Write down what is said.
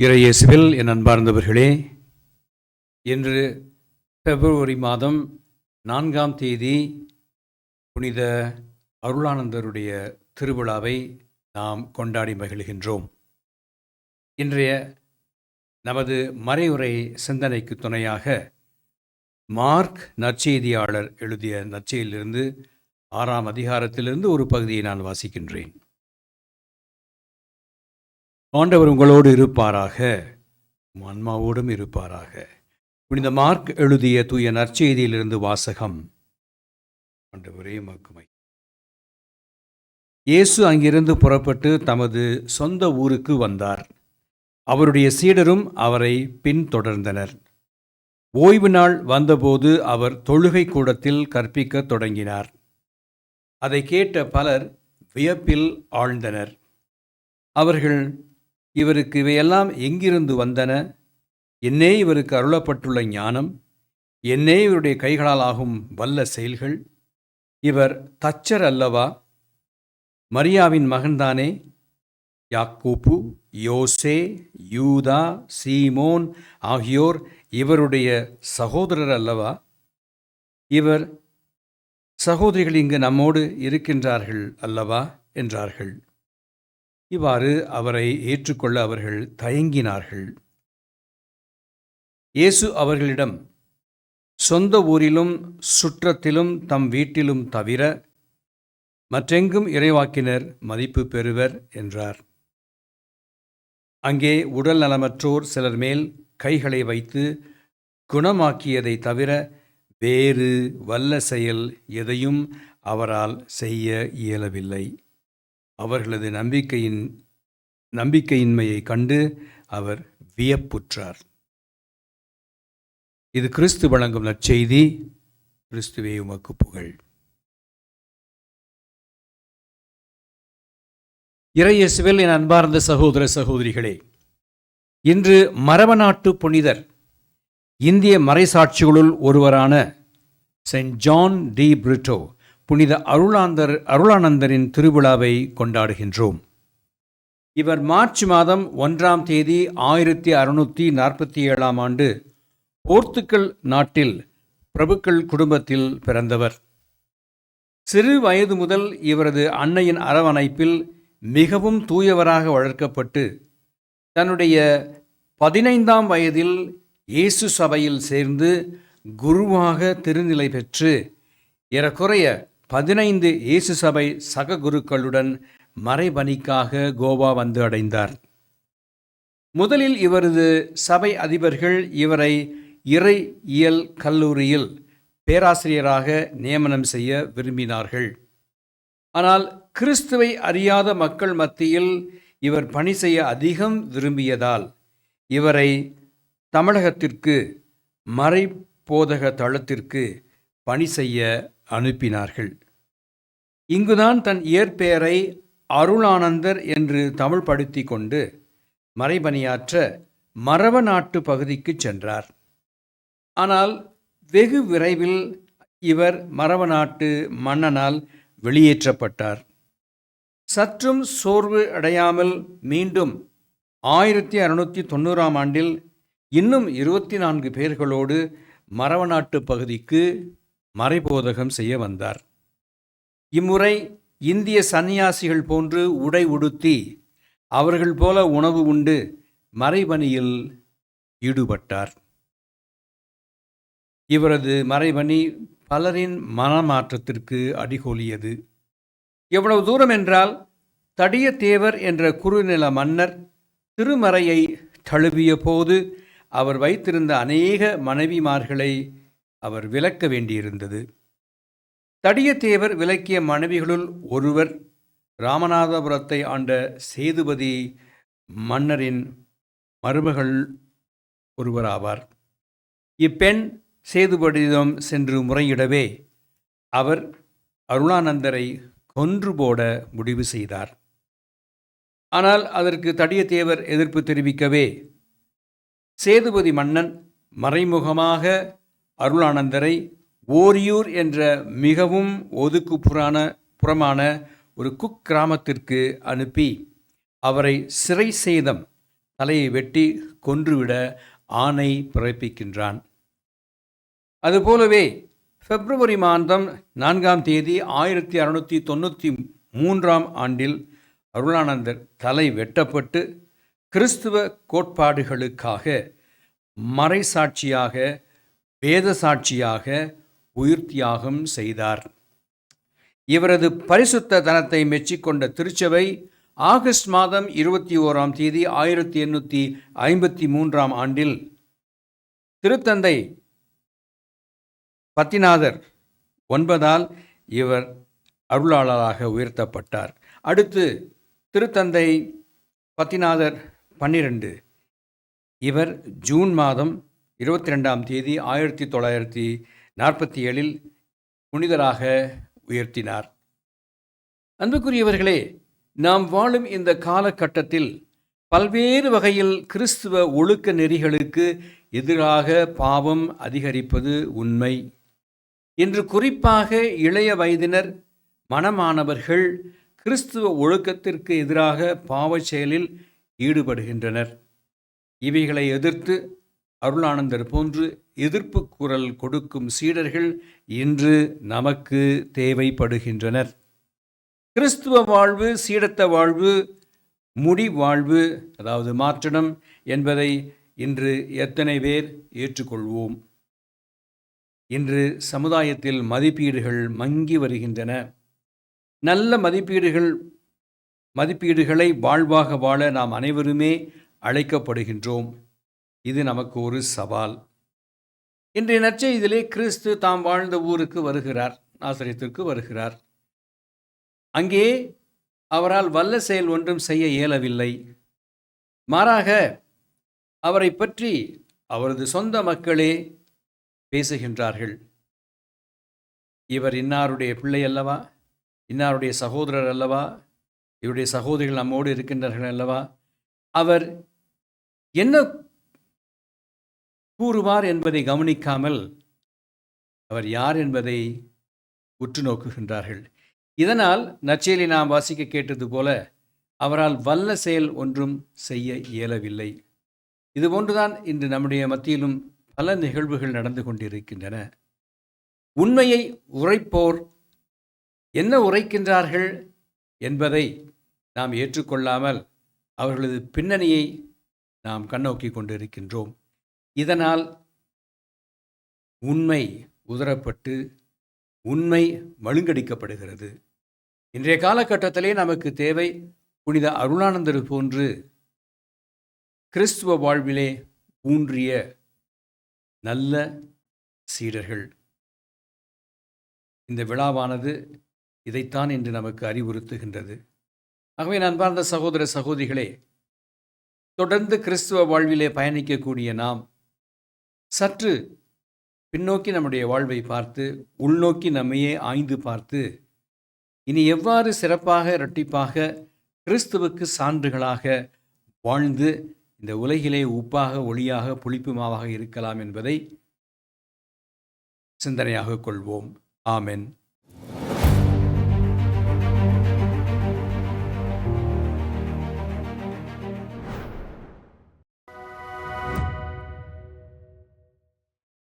இறையேசுவில் என் அன்பார்ந்தவர்களே இன்று பிப்ரவரி மாதம் நான்காம் தேதி புனித அருளானந்தருடைய திருவிழாவை நாம் கொண்டாடி மகிழ்கின்றோம். இன்றைய நமது மறைவுரை சிந்தனைக்கு துணையாக மார்க் நற்செய்தியாளர் எழுதிய நற்செய்தியிலிருந்து ஆறாம் அதிகாரத்திலிருந்து ஒரு பகுதியை நான் வாசிக்கின்றேன். ஆண்டவர் உங்களோடு இருப்பாராக. உம் ஆன்மாவோடும் இருப்பாராக. புனித மார்க் எழுதிய தூய நற்செய்தியிலிருந்து வாசகம். ஆண்டவரே மக்குமை இயேசு அங்கிருந்து புறப்பட்டு தமது சொந்த ஊருக்கு வந்தார். அவருடைய சீடரும் அவரை பின்தொடர்ந்தனர். ஓய்வு நாள் வந்தபோது அவர் தொழுகை கூடத்தில் கற்பிக்கத் தொடங்கினார். அதை கேட்ட பலர் வியப்பில் ஆழ்ந்தனர். அவர்கள் இவருக்கு இவையெல்லாம் எங்கிருந்து வந்தன? என்னே இவருக்கு அருளப்பட்டுள்ள ஞானம்? என்னே இவருடைய கைகளால் ஆகும் வல்ல செயல்கள்? இவர் தச்சர் அல்லவா? மரியாவின் மகன்தானே? யாக்கூப்பு யோசே யூதா சீமோன் ஆகியோர் இவருடைய சகோதரர் அல்லவா? இவர் சகோதரிகள் இங்கு நம்மோடு இருக்கின்றார்கள் அல்லவா? என்றார்கள். இவ்வாறு அவரை ஏற்றுக்கொள்ள அவர்கள் தயங்கினார்கள். இயேசு அவர்களிடம் சொந்த ஊரிலும் சுற்றத்திலும் தம் வீட்டிலும் தவிர மற்றெங்கும் இறைவாக்கினர் மதிப்பு பெறுவர் என்றார். அங்கே உடல் நலமற்றோர் சிலர் மேல் கைகளை வைத்து குணமாக்கியதை தவிர வேறு வல்ல செயல் எதையும் அவரால் செய்ய இயலவில்லை. அவர்களது நம்பிக்கையின் நம்பிக்கையின்மையை கண்டு அவர் வியப்புற்றார். இது கிறிஸ்து வழங்கும் நற்செய்தி. கிறிஸ்துவே உமக்கு புகழ். இறையசுவில் என் அன்பார்ந்த சகோதர சகோதரிகளே இன்று மரபநாட்டு புனிதர் இந்திய மறைசாட்சிகளுள் ஒருவரான செயின்ட் ஜான் டி பிரிட்டோ புனித அருளாந்தர் அருளானந்தரின் திருவிழாவை கொண்டாடுகின்றோம். இவர் மார்ச் மாதம் ஒன்றாம் தேதி ஆயிரத்தி அறுநூற்றி நாற்பத்தி ஏழாம் ஆண்டு போர்த்துக்கல் நாட்டில் பிரபுக்கள் குடும்பத்தில் பிறந்தவர். சிறு வயது முதல் இவரது அன்னையின் அரவணைப்பில் மிகவும் தூயவராக வளர்க்கப்பட்டு தன்னுடைய பதினைந்தாம் வயதில் இயேசு சபையில் சேர்ந்து குருவாக திருநிலை பெற்று ஏறக்குறைய பதினைந்து இயேசு சபை சக குருக்களுடன் மறைபணிக்காக கோவா வந்து அடைந்தார். முதலில் இவரது சபை அதிபர்கள் இவரை இறை இயல் கல்லூரியில் பேராசிரியராக நியமனம் செய்ய விரும்பினார்கள். ஆனால் கிறிஸ்துவை அறியாத மக்கள் மத்தியில் இவர் பணி செய்ய அதிகம் விரும்பியதால் இவரை தமிழகத்திற்கு மறைபோதக தளத்திற்கு பணி செய்ய அனுப்பினார்கள். இங்குதான் தன் இயற்பெயரை அருளானந்தர் என்று தமிழ் படுத்தி கொண்டு மறைபணியாற்ற மரவ நாட்டு பகுதிக்கு சென்றார். ஆனால் வெகு விரைவில் இவர் மரவ நாட்டு மன்னனால் வெளியேற்றப்பட்டார். சற்றும் சோர்வு அடையாமல் மீண்டும் ஆயிரத்தி அறுநூற்றி தொண்ணூறாம் ஆண்டில் இன்னும் இருபத்தி நான்கு பேர்களோடு மரவநாட்டு பகுதிக்கு மறைபோதகம் செய்ய வந்தார். இம்முறை இந்திய சன்னியாசிகள் போன்று உடை உடுத்தி அவர்கள் போல உணவு உண்டு மறைபணியில் ஈடுபட்டார். இவரது மறைபணி பலரின் மனமாற்றத்திற்கு அடிகோலியது. எவ்வளவு தூரம் என்றால் தடிய தேவர் என்ற குறுநில மன்னர் திருமறையை தழுவிய போது அவர் வைத்திருந்த அநேக மனைவிமார்களை அவர் விலக்க வேண்டியிருந்தது. தடியத்தேவர் விலக்கிய மனைவிகளுள் ஒருவர் ராமநாதபுரத்தை ஆண்ட சேதுபதி மன்னரின் மருமகள் ஒருவராவார். இப்பெண் சேதுபதியிடம் சென்று முறையிடவே அவர் அருளானந்தரை கொன்று போட முடிவு செய்தார். ஆனால் அதற்கு தடியத்தேவர் எதிர்ப்பு தெரிவிக்கவே சேதுபதி மன்னன் மறைமுகமாக அருளானந்தரை ஓரியூர் என்ற மிகவும் ஒதுக்குப்புறான புறமான ஒரு குக்கிராமத்திற்கு அனுப்பி அவரை சிறை செய்தம் தலையை வெட்டி கொன்றுவிட ஆணை பிறப்பிக்கின்றான். அதுபோலவே பிப்ரவரி மாதம் நான்காம் தேதி ஆயிரத்தி அறுநூற்றி தொண்ணூற்றி மூன்றாம் ஆண்டில் அருளானந்தர் தலை வெட்டப்பட்டு கிறிஸ்துவ கோட்பாடுகளுக்காக மறைசாட்சியாக வேத சாட்சியாக உயிர் தியாகம் செய்தார். இவரது பரிசுத்த தனத்தை மெச்சிக்கொண்ட திருச்சபை ஆகஸ்ட் மாதம் இருபத்தி ஓராம் தேதி ஆயிரத்தி எண்ணூற்றி ஐம்பத்தி மூன்றாம் ஆண்டில் திருத்தந்தை பத்திநாதர் ஒன்பதால் இவர் அருளாளராக உயர்த்தப்பட்டார். அடுத்து திருத்தந்தை பத்திநாதர் பன்னிரண்டு. இவர் ஜூன் மாதம் இருபத்தி ரெண்டாம் தேதி ஆயிரத்தி தொள்ளாயிரத்தி நாற்பத்தி ஏழில் புனிதராக உயர்த்தினார். அன்புக்குரியவர்களே நாம் வாழும் இந்த காலகட்டத்தில் பல்வேறு வகையில் கிறிஸ்துவ ஒழுக்க நெறிகளுக்கு எதிராக பாவம் அதிகரிப்பது உண்மை. இன்று குறிப்பாக இளைய வயதினர் மனமானவர்கள் கிறிஸ்துவ ஒழுக்கத்திற்கு எதிராக பாவச் செயலில் ஈடுபடுகின்றனர். இவைகளை எதிர்த்து அருளானந்தர் போன்று எதிர்ப்பு குரல் கொடுக்கும் சீடர்கள் இன்று நமக்கு தேவைப்படுகின்றனர். கிறிஸ்துவ வாழ்வு சீடத்த வாழ்வு முடி வாழ்வு அதாவது மாற்றணம் என்பதை இன்று எத்தனை பேர் ஏற்றுக்கொள்வோம்? இன்று சமுதாயத்தில் மதிப்பீடுகள் மங்கி வருகின்றன. நல்ல மதிப்பீடுகள் மதிப்பீடுகளை வாழ்வாக வாழ நாம் அனைவருமே அழைக்கப்படுகின்றோம். இது நமக்கு ஒரு சவால். இன்றைய நற்செய்தியிலே கிறிஸ்து தாம் வாழ்ந்த ஊருக்கு வருகிறார் ஆசிரியத்திற்கு வருகிறார். அங்கே அவரால் வல்ல செயல் ஒன்றும் செய்ய இயலவில்லை. மாறாக அவரை பற்றி அவரது சொந்த மக்களே பேசுகின்றார்கள். இவர் இன்னாருடைய பிள்ளை அல்லவா? இன்னாருடைய சகோதரர் அல்லவா? இவருடைய சகோதரிகள் நம்மோடு இருக்கின்றார்கள் அல்லவா? அவர் என்ன கூறுவார் என்பதை கவனிக்காமல் அவர் யார் என்பதை உற்று நோக்குகின்றார்கள். இதனால் நச்சேலி நாம் வாசிக்க கேட்டது போல அவரால் வல்ல செயல் ஒன்றும் செய்ய இயலவில்லை. இதுபோன்றுதான் இன்று நம்முடைய மத்தியிலும் பல நிகழ்வுகள் நடந்து கொண்டிருக்கின்றன. உண்மையை உரைப்போர் என்ன உரைக்கின்றார்கள் என்பதை நாம் ஏற்றுக்கொள்ளாமல் அவர்களது பின்னணியை நாம் கண்ணோக்கி கொண்டிருக்கின்றோம். இதனால் உண்மை உதரப்பட்டு உண்மை மழுங்கடிக்கப்படுகிறது. இன்றைய காலகட்டத்திலே நமக்கு தேவை புனித அருளானந்தர் போன்று கிறிஸ்துவ வாழ்விலே ஊன்றிய நல்ல சீடர்கள். இந்த விழாவானது இதைத்தான் இன்று நமக்கு அறிவுறுத்துகின்றது. ஆகவே அன்பார்ந்த சகோதர சகோதரிகளே தொடர்ந்து கிறிஸ்துவ வாழ்விலே பயணிக்கக்கூடிய நாம் சற்று பின்னோக்கி நம்முடைய வாழ்வை பார்த்து உள்நோக்கி நம்மையே ஆய்ந்து பார்த்து இனி எவ்வாறு சிறப்பாக இரட்டிப்பாக கிறிஸ்துவுக்கு சான்றுகளாக வாழ்ந்து இந்த உலகிலே உப்பாக ஒளியாக புளிப்பு மாவாக இருக்கலாம் என்பதை சிந்தனையாக கொள்வோம். ஆமென்.